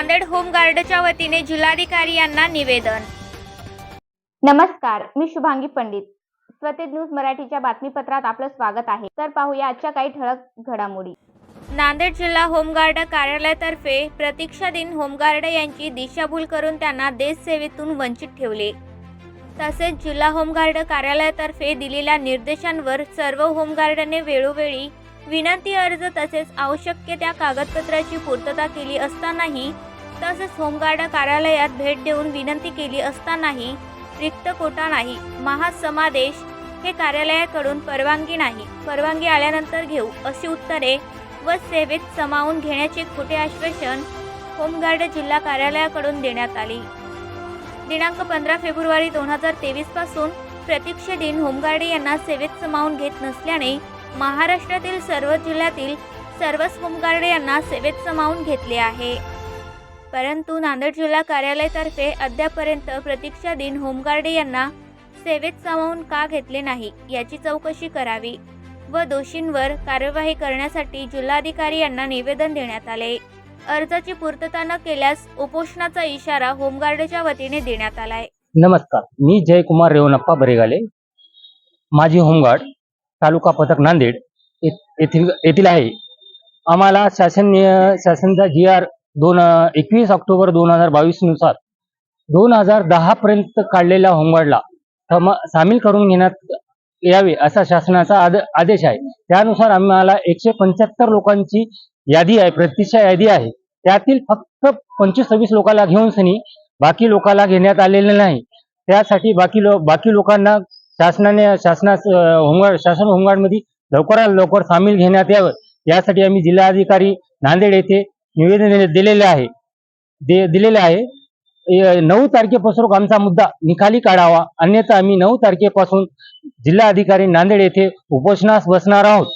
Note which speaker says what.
Speaker 1: नांदेड होमगार्डच्या वतीने जिल्हाधिकारी यांना निवेदन.
Speaker 2: नमस्कार मी शुभांगी पंडित. स्वतेज न्यूज मराठीच्या बातमीपत्रात आपलं स्वागत आहे. तर पाहूया आजच्या काही ठळक घडामोडी.
Speaker 1: नांदेड जिल्हा होमगार्ड कार्यालयातर्फे प्रतीक्षा दिन होमगार्ड यांची दिशाभूल करून त्यांना देशसेवेतून वंचित ठेवले. तसेच जिल्हा होमगार्ड कार्यालयातर्फे दिलेल्या निर्देशांवर सर्व होमगार्डने वेळोवेळी विनंती अर्ज तसेच आवश्यक त्या कागदपत्राची पूर्तता केली असतानाही तसेच होमगार्ड कार्यालयात भेट देऊन विनंती केली असतानाही रिक्त कोटा नाही. महासमादेश हे कार्यालयाकडून परवानगी नाही. परवानगी आल्यानंतर घेऊ अशी उत्तरे व सेवेत समावून घेण्याचे खोटे आश्वासन होमगार्ड जिल्हा कार्यालयाकडून देण्यात आले. दिनांक पंधरा फेब्रुवारी दोन हजार तेवीसपासून प्रतीक्षा दिन होमगार्ड यांना सेवेत समावून घेत नसल्याने महाराष्ट्रातील सर्व जिल्ह्यातील सर्वच होमगार्ड यांना सेवेत समावून घेतले आहे. परंतु नांदेड जिल्हा कार्यालयातर्फे अद्यापर्यंत प्रतीक्षा दिन होमगार्ड यांना सेवेत सामावून का घेतले नाही याची चौकशी करावी व दोषींवर कार्यवाही करण्यासाठी जिल्हाधिकारी यांना निवेदन देण्यात आले. अर्जाची पूर्तता न केल्यास उपोषणाचा इशारा होमगार्डच्या वतीने देण्यात आलाय.
Speaker 3: नमस्कार मी जयकुमार रेवनप्पा बरेगाले. माझी होमगार्ड तालुका पथक नांदेड येथील येथील आहे. आम्हाला शासन शासनचा जी आर दोन एकवीस ऑक्टोबर दोन हजार बावीसनुसार दोन हजार दहा पर्यंत काढलेल्या होमगार्डला सामील करून घेण्यात यावे असा शासनाचा आद आदेश आहे. त्यानुसार आम्हाला एकशे पंच्याहत्तर लोकांची यादी आहे प्रतीक्षा यादी आहे. त्यातील फक्त पंचवीस सव्वीस लोकांना घेऊन सनी बाकी लोकांना घेण्यात आलेले नाही. त्यासाठी बाकी लो बाकी लोकांना शासनाने शासनास होमगार्ड शासन होमगार्डमध्ये लवकरात लवकर सामील घेण्यात यावं. यासाठी आम्ही जिल्हाधिकारी नांदेड येथे निवेदन दिलेले आहे. दे दिलेले आहे. नऊ तारखेपासून आमचा मुद्दा निकाली काढावा. अन्यथा आम्ही नऊ तारखेपासून जिल्हाधिकारी नांदेड येथे उपोषणास बसणार आहोत.